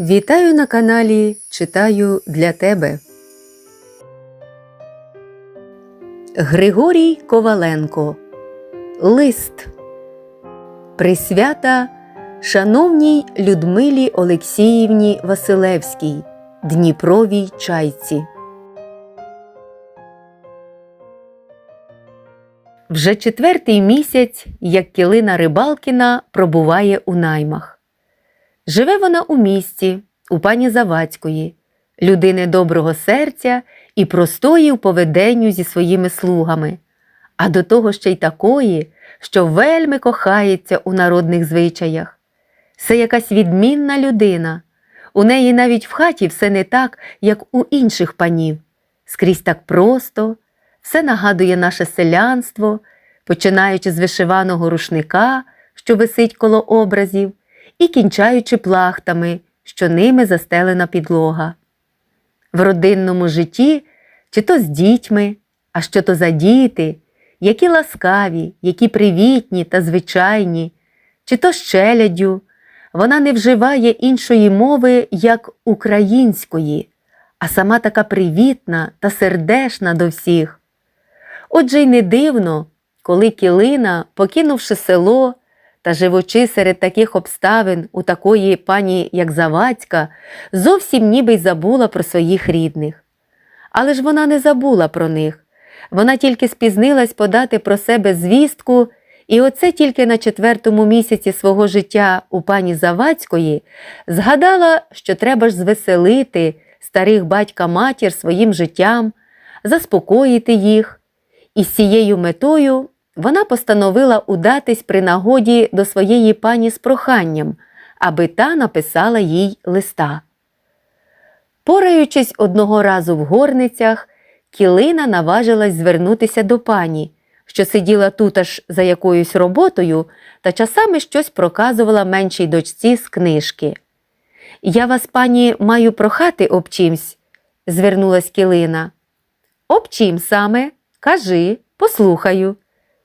Вітаю на каналі Читаю для тебе. Григорій Коваленко. Лист. Присвята шановній Людмилі Олексіївні Василевській Дніпровій чайці. Вже четвертий місяць, як Кілина Рибалкіна пробуває у наймах. Живе вона у місті, у пані Завадської, людини доброго серця і простої у поведенню зі своїми слугами, а до того ще й такої, що вельми кохається у народних звичаях. Це якась відмінна людина. У неї навіть в хаті все не так, як у інших панів. Скрізь так просто, все нагадує наше селянство, починаючи з вишиваного рушника, що висить коло образів, і кінчаючи плахтами, що ними застелена підлога. В родинному житті, чи то з дітьми, а що то за діти, які ласкаві, які привітні та звичайні, чи то з челяддю, вона не вживає іншої мови, як української, а сама така привітна та сердешна до всіх. Отже й не дивно, коли Кілина, покинувши село та живучи серед таких обставин у такої пані, як Завадська, зовсім ніби й забула про своїх рідних. Але ж вона не забула про них. Вона тільки спізнилась подати про себе звістку, і оце тільки на четвертому місяці свого життя у пані Завадської згадала, що треба ж звеселити старих батька матір своїм життям, заспокоїти їх. І з цією метою вона постановила удатись при нагоді до своєї пані з проханням, аби та написала їй листа. Пораючись одного разу в горницях, Кілина наважилась звернутися до пані, що сиділа тут аж за якоюсь роботою та часами щось проказувала меншій дочці з книжки. Я вас, пані, маю прохати об чимсь, звернулась Кілина. Об чим саме? Кажи, послухаю,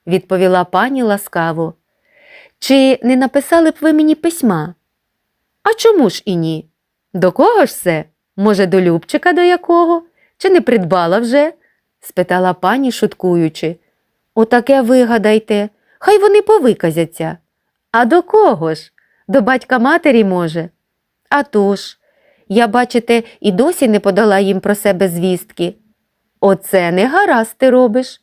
відповіла пані ласкаво. Чи не написали б ви мені письма? А чому ж і ні? До кого ж це? Може, до Любчика до якого? Чи не придбала вже? спитала пані, шуткуючи. Отаке вигадайте, хай вони повиказяться. А до кого ж? До батька матері, може? А тож, я, бачите, і досі не подала їм про себе звістки. Оце не гаразд ти робиш.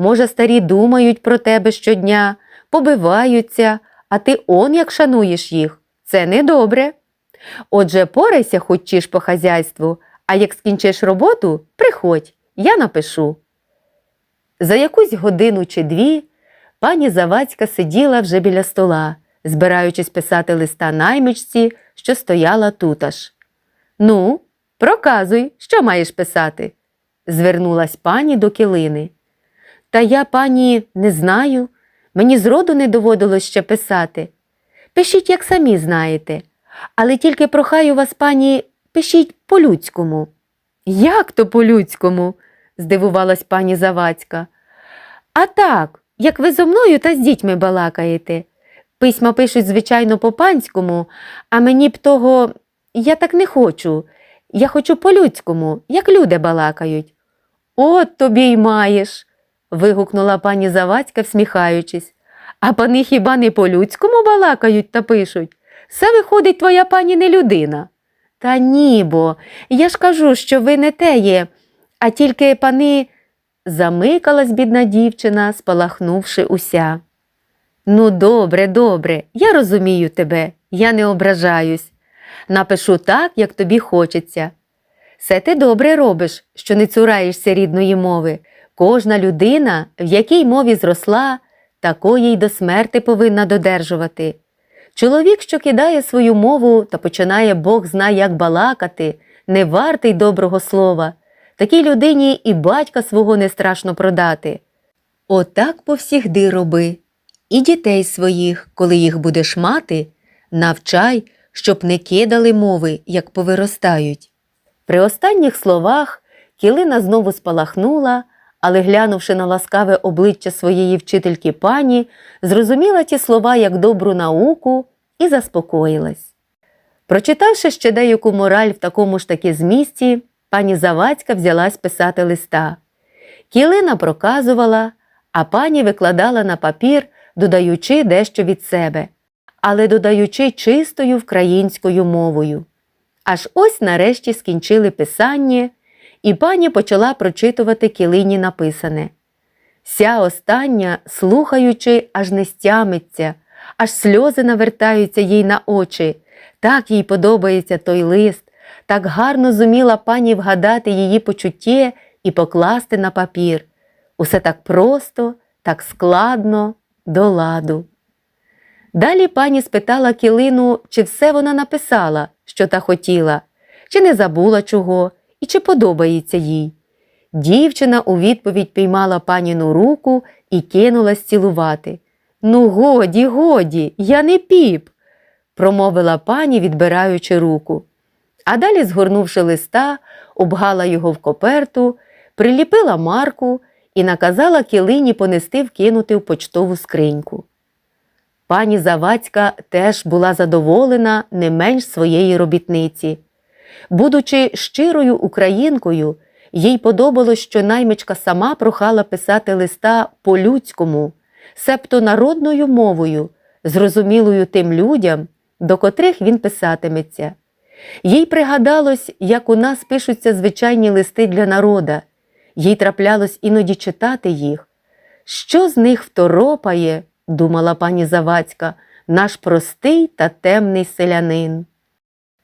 Може, старі думають про тебе щодня, побиваються, а ти он як шануєш їх. Це недобре. Отже, порайся хоч по хазяйству, а як скінчиш роботу, приходь, я напишу. За якусь годину чи дві пані Завадська сиділа вже біля стола, збираючись писати листа наймичці, що стояла тут аж. Ну, проказуй, що маєш писати? звернулась пані до килини. Та я, пані, не знаю. Мені зроду не доводилось ще писати. Пишіть, як самі знаєте, але тільки прохаю вас, пані, пишіть по-людському. Як то по-людському? здивувалась пані Завадська. А так, як ви зо мною та з дітьми балакаєте. Письма пишуть, звичайно, по панському, а мені б того я так не хочу. Я хочу по-людському, як люди балакають. От тобі й маєш вигукнула пані Завадська, всміхаючись. А пани хіба не по-людському балакають та пишуть? Все виходить, твоя пані не людина. Та ні, бо я ж кажу, що ви не те є, а тільки пани. Замикалась бідна дівчина, спалахнувши уся. Ну, добре, добре, я розумію тебе, я не ображаюсь. Напишу так, як тобі хочеться. Все ти добре робиш, що не цураєшся рідної мови. Кожна людина, в якій мові зросла, такої й до смерти повинна додержувати. Чоловік, що кидає свою мову та починає Бог знає, як балакати, не вартий доброго слова. Такій людині і батька свого не страшно продати. Отак повсігди роби. І дітей своїх, коли їх будеш мати, навчай, щоб не кидали мови, як повиростають. При останніх словах кілина знову спалахнула але, глянувши на ласкаве обличчя своєї вчительки пані, зрозуміла ті слова як добру науку і заспокоїлась. Прочитавши ще деяку мораль в такому ж таки змісті, пані Завадська взялась писати листа. Кілина проказувала, а пані викладала на папір, додаючи дещо від себе, але додаючи чистою українською мовою. Аж ось нарешті скінчили писання, і пані почала прочитувати кілині написане. Ся остання, слухаючи, аж не стямиться, аж сльози навертаються їй на очі. Так їй подобається той лист, так гарно зуміла пані вгадати її почуття і покласти на папір. Усе так просто, так складно, до ладу. Далі пані спитала Кілину, чи все вона написала, що та хотіла, чи не забула чого, і чи подобається їй. Дівчина у відповідь піймала паніну руку і кинулась цілувати. Ну, годі, годі, я не піп, промовила пані, відбираючи руку. А далі, згорнувши листа, обгала його в коперту, приліпила марку і наказала килині понести вкинути в почтову скриньку. Пані Завадська теж була задоволена не менш своєї робітниці. Будучи щирою українкою, їй подобалось, що наймичка сама прохала писати листа по-людському, себто народною мовою, зрозумілою тим людям, до котрих він писатиметься. Їй пригадалось, як у нас пишуться звичайні листи для народа, їй траплялось іноді читати їх. Що з них второпає, думала пані Завадська, наш простий та темний селянин.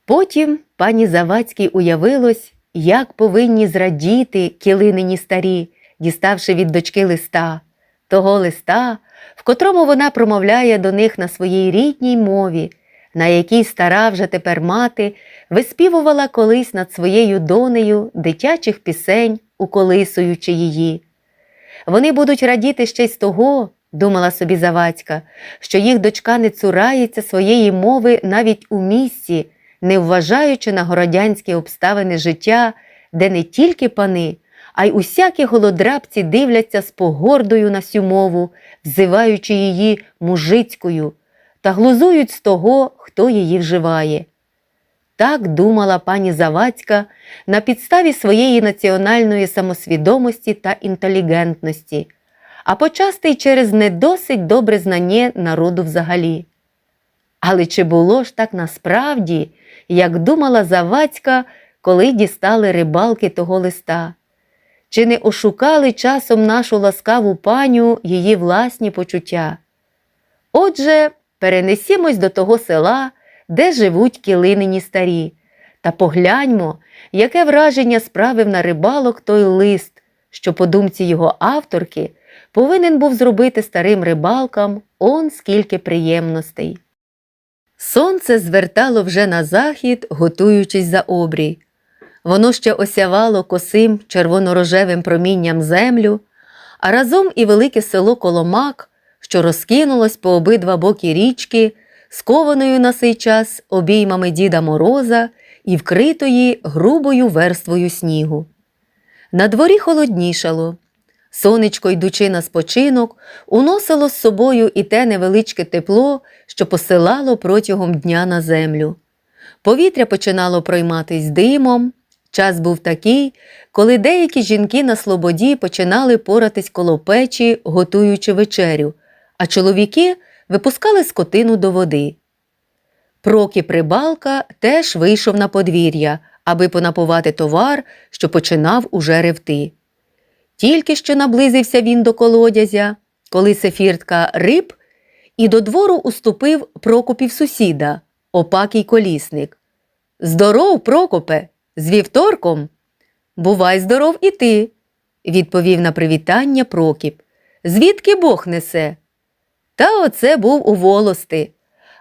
Потім пані Завадській уявилось, як повинні зрадіти кілинині старі, діставши від дочки листа, того листа, в котрому вона промовляє до них на своїй рідній мові, на якій стара вже тепер мати виспівувала колись над своєю донею дитячих пісень, уколисуючи її. Вони будуть радіти ще й з того, думала собі Завадська, що їх дочка не цурається своєї мови навіть у місці, не вважаючи на городянські обставини життя, де не тільки пани, а й усякі голодрабці дивляться з погордою на сю мову, взиваючи її мужицькою, та глузують з того, хто її вживає. Так думала пані Завадська на підставі своєї національної самосвідомості та інтелігентності, а почасти й через недосить добре знання народу взагалі. Але чи було ж так насправді, як думала Завадська, коли дістали рибалки того листа? Чи не ошукали часом нашу ласкаву паню її власні почуття? Отже, перенесімось до того села, де живуть килинині старі, та погляньмо, яке враження справив на рибалок той лист, що, по думці його авторки, повинен був зробити старим рибалкам он скільки приємностей. Сонце звертало вже на захід, готуючись за обрій. Воно ще осявало косим червонорожевим промінням землю, а разом і велике село Коломак, що розкинулось по обидва боки річки, скованою на сей час обіймами Діда Мороза і вкритої грубою верствою снігу. На дворі холоднішало. Сонечко, йдучи на спочинок, уносило з собою і те невеличке тепло, що посилало протягом дня на землю. Повітря починало пройматись димом. Час був такий, коли деякі жінки на слободі починали поратись коло печі, готуючи вечерю, а чоловіки випускали скотину до води. Прокіп рибалка теж вийшов на подвір'я, аби понапувати товар, що починав уже ревти. Тільки що наблизився він до колодязя, коли сефіртка риб, і до двору уступив Прокопів сусіда, опакий колісник. Здоров, Прокопе, з вівторком. Бувай здоров і ти, відповів на привітання Прокіп. Звідки Бог несе? Та оце був у волости.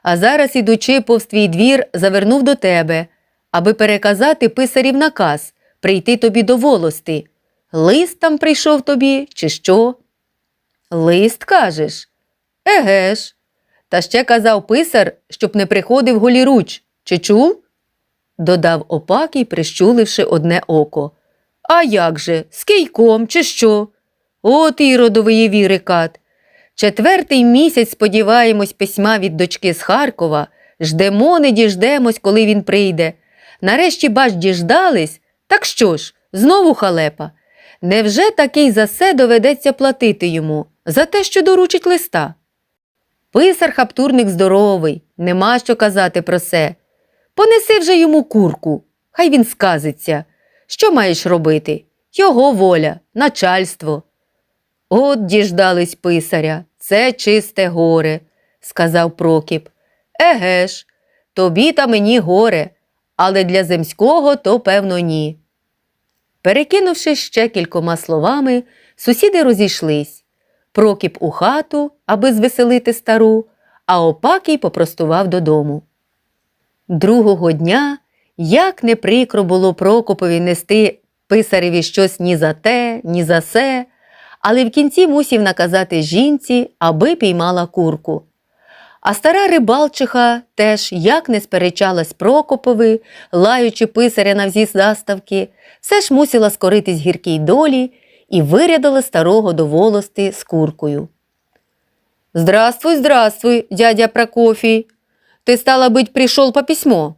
А зараз, ідучи повз твій двір, завернув до тебе, аби переказати писарів наказ прийти тобі до волости. Лист там прийшов тобі, чи що? Лист, кажеш? Еге ж. Та ще казав писар, щоб не приходив голіруч. Чи чув? додав Опакій, прищуливши одне око. А як же, з кийком, чи що? От і родової віри кат. Четвертий місяць, сподіваємось, письма від дочки з Харкова, Ждемо, не діждемось, коли він прийде. Нарешті бач, діждались, так що ж, знову халепа. Невже такий за все доведеться платити йому за те, що доручить листа? Писар хаптурник здоровий, нема що казати про це. Понеси вже йому курку, хай він сказиться. Що маєш робити? Його воля, начальство. От діждались писаря, це чисте горе, сказав Прокіп. Еге ж, тобі та мені горе, але для земського то певно ні. Перекинувши ще кількома словами, сусіди розійшлись. Прокіп у хату, аби звеселити стару, а Опакій попростував додому. Другого дня, як не прикро було Прокопові нести писареві щось ні за те, ні за се, але в кінці мусів наказати жінці, аби піймала курку. А стара рибалчиха теж, як не сперечалась Прокопови, лаючи писаря на всі заставки, все ж мусила скоритись гіркій долі і вирядила старого до волости з куркою. Здравствуй, здравствуй, дядя Прокофий. Ты, стало быть, пришел по письмо?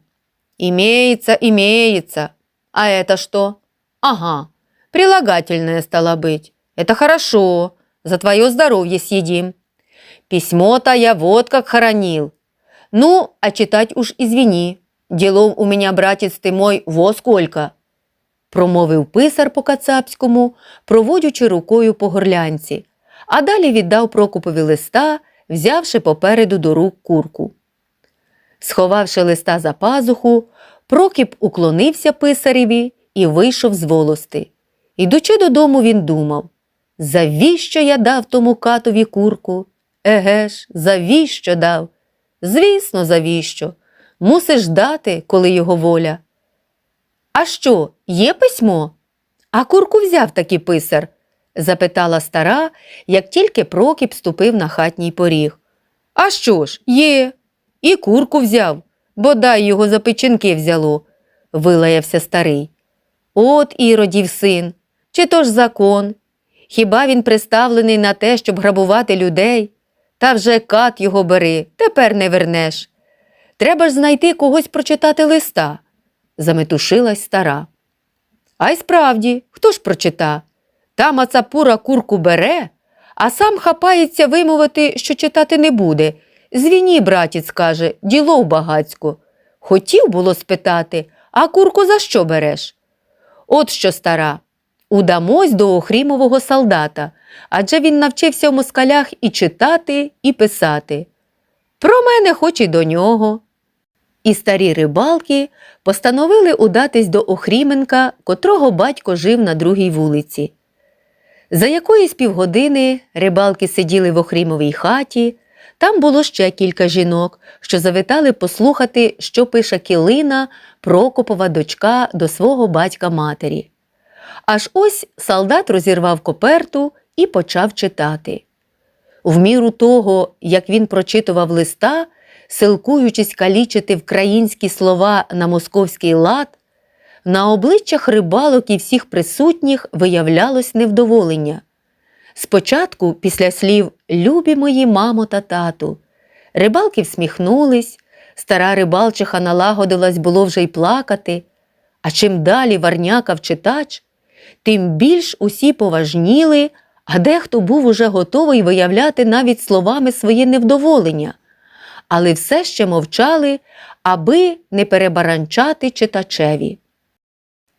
Имеется, имеется. А это что? Ага, прилагательное стало быть. Это хорошо, за твое здоровье съедим. Письмо-то я вот как хоронил. Ну, а читать уж извини. Делов у меня, братец ты мой, во сколько. Промовив писар по кацапському, проводячи рукою по горлянці, а далі віддав Прокопові листа, взявши попереду до рук курку. Сховавши листа за пазуху, Прокіп уклонився писареві і вийшов з волости. Ідучи додому, він думав Завіщо я дав тому катові курку? Еге ж, завіщо дав? Звісно, завіщо. Мусиш дати, коли його воля. А що, є письмо? А курку взяв таки писар? запитала стара, як тільки Прокіп ступив на хатній поріг. А що ж, є. І курку взяв, бодай його за печінки взяло, вилаявся старий. От іродів син, чи то ж закон? Хіба він приставлений на те, щоб грабувати людей? Та вже кат його бери, тепер не вернеш. Треба ж знайти когось прочитати листа, заметушилась стара. А й справді, хто ж прочита? Та мацапура курку бере, а сам хапається вимовити, що читати не буде. Звіні, братець, каже, діло в багацьку. Хотів було спитати, а курку за що береш? От що, стара, удамось до Охрімового солдата, адже він навчився в москалях і читати, і писати. Про мене хоч і до нього. І старі рибалки постановили удатись до Охріменка, котрого батько жив на другій вулиці. За якоїсь півгодини рибалки сиділи в Охрімовій хаті. Там було ще кілька жінок, що завітали послухати, що пише Килина, Прокопова дочка до свого батька матері. Аж ось солдат розірвав коперту і почав читати. В міру того, як він прочитував листа, силкуючись калічити вкраїнські слова на московський лад, на обличчях рибалок і всіх присутніх виявлялось невдоволення. Спочатку, після слів Любі мої, мамо та тату, рибалки всміхнулись, стара рибалчиха налагодилась було вже й плакати, а чим далі варнякав читач, тим більш усі поважніли, а дехто був уже готовий виявляти навіть словами своє невдоволення, але все ще мовчали, аби не перебаранчати читачеві.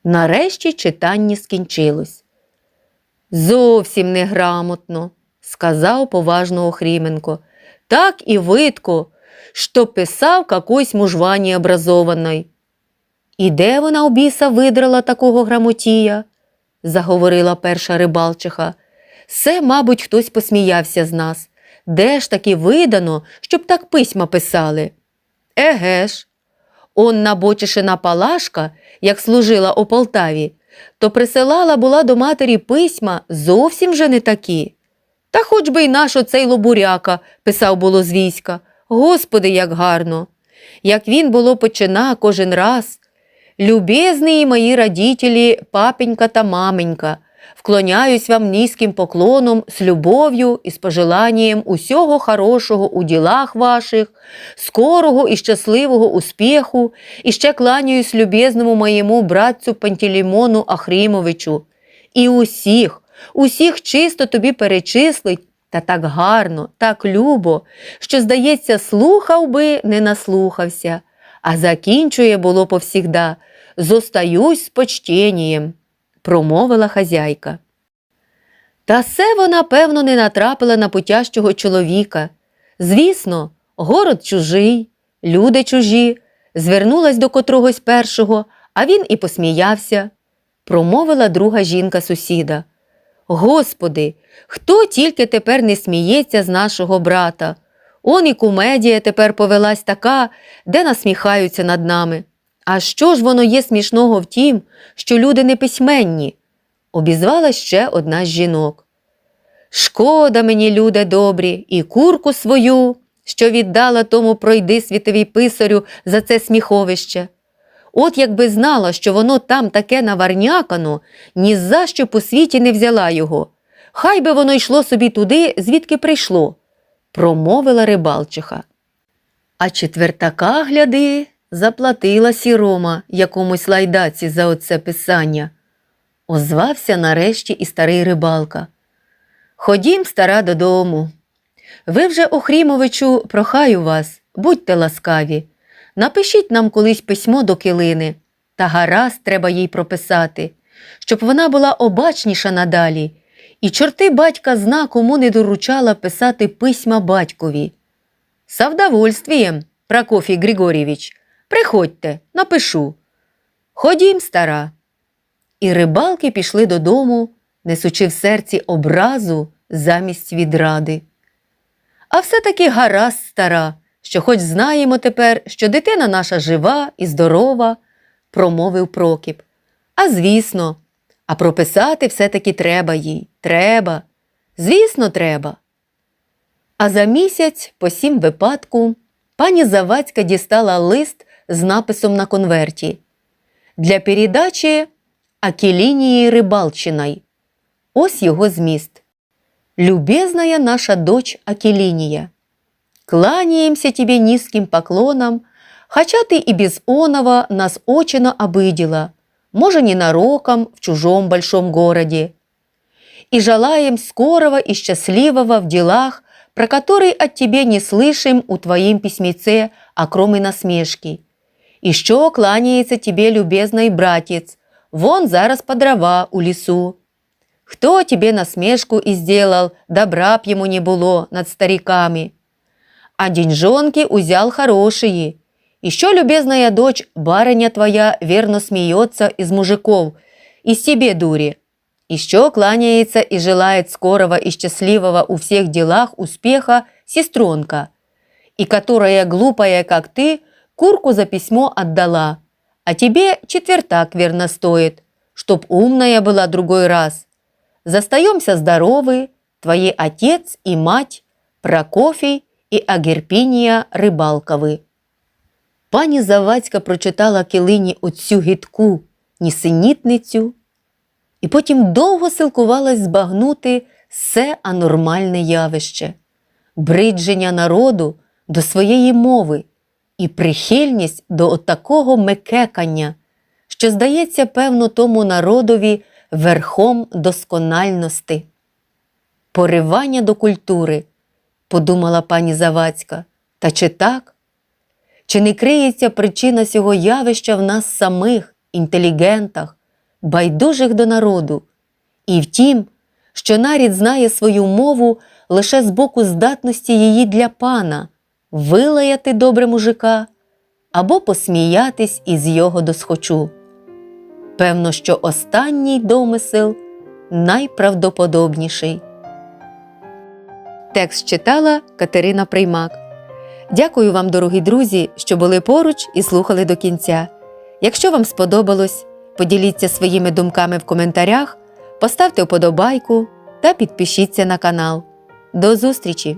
Нарешті читання скінчилось. Зовсім неграмотно, сказав поважно Охріменко. Так і видко, що писав какой мужвані образований. І де вона у біса видрала такого грамотія? заговорила перша рибалчиха. Все, мабуть, хтось посміявся з нас. Де ж таки видано, щоб так письма писали? Еге ж, он набочишина Палашка, як служила у Полтаві, то присилала була до матері письма зовсім же не такі. Та хоч би й наш оцей лобуряка, писав було з війська. Господи, як гарно! Як він було почина кожен раз. Любезні мої родителі, папенька та маменька, вклоняюсь вам низьким поклоном з любов'ю і з пожеланням усього хорошого у ділах ваших, скорого і щасливого успіху, і ще кланяюсь любезному моєму братцю Пантелеймону Ахрімовичу. І усіх, усіх чисто тобі перечислить, та так гарно, так любо, що, здається, слухав би, не наслухався, а закінчує було повсігда. Зостаюсь з почтєнієм, промовила хазяйка. Та се вона, певно, не натрапила на путящого чоловіка. Звісно, город чужий, люди чужі, звернулась до котрогось першого, а він і посміявся, промовила друга жінка сусіда. Господи, хто тільки тепер не сміється з нашого брата? Он і кумедія тепер повелась така, де насміхаються над нами. А що ж воно є смішного в тім, що люди не письменні? обізвала ще одна з жінок. Шкода мені, люди добрі, і курку свою, що віддала тому пройди світовій писарю за це сміховище. От якби знала, що воно там таке наварнякано, ні за що по світі не взяла його. Хай би воно йшло собі туди, звідки прийшло, промовила рибалчиха. А четвертака, гляди, заплатила сірома якомусь лайдаці за оце писання. Озвався нарешті і старий рибалка. Ходім, стара, додому. Ви вже, Охрімовичу, прохаю вас, будьте ласкаві. Напишіть нам колись письмо до килини, та гаразд треба їй прописати, щоб вона була обачніша надалі, і чорти батька зна, кому не доручала писати письма батькові. Со вдовольствієм, Прокофій Григорєвич, приходьте, напишу. Ходім, стара. І рибалки пішли додому, несучи в серці образу замість відради. А все-таки гаразд, стара, що хоч знаємо тепер, що дитина наша жива і здорова, промовив Прокіп. А звісно, а прописати все-таки треба їй. Треба. Звісно, треба. А за місяць, по сім випадку, пані Завадська дістала лист з написом на конверті для передачі Акелінії Рибалчиной. Ось його зміст. Любезная наша дочь Акелиния, кланяемся тебе низким поклоном, хотя ты и без оного нас очно обидела, може, ненароком в чужом большом городе. И желаем скорого и счастливого в делах, про который от тебе не слышим у твоим письмеце, окромы насмешки. И що кланяется тебе, любезный братец, вон зараз по дрова у лесу. Хто тебе насмешку и сделал, добра б ему не было над стариками. А деньжонки узял хорошие. Еще, любезная дочь, барыня твоя верно смеется из мужиков, из тебе дури. Еще кланяется и желает скорого и счастливого у всех делах успеха сестренка, и которая, глупая, как ты, курку за письмо отдала, а тебе четвертак верно стоит, чтоб умная была другой раз. Застаемся здоровы, твои отец и мать, Прокофій і Агерпінія Рибалкови. Пані Завадська прочитала килині оцю гидку нісенітницю і потім довго силкувалась збагнути все анормальне явище, бридження народу до своєї мови і прихильність до отакого мекекання, що здається, певно, тому народові верхом доскональності. Поривання до культури, подумала пані Завадська, та чи так? Чи не криється причина цього явища в нас самих, інтелігентах, байдужих до народу, і в тім, що нарід знає свою мову лише з боку здатності її для пана, вилаяти добре мужика або посміятись із його досхочу. Певно, що останній домисел найправдоподобніший. Текст читала Катерина Приймак. Дякую вам, дорогі друзі, що були поруч і слухали до кінця. Якщо вам сподобалось, поділіться своїми думками в коментарях, поставте вподобайку та підпишіться на канал. До зустрічі!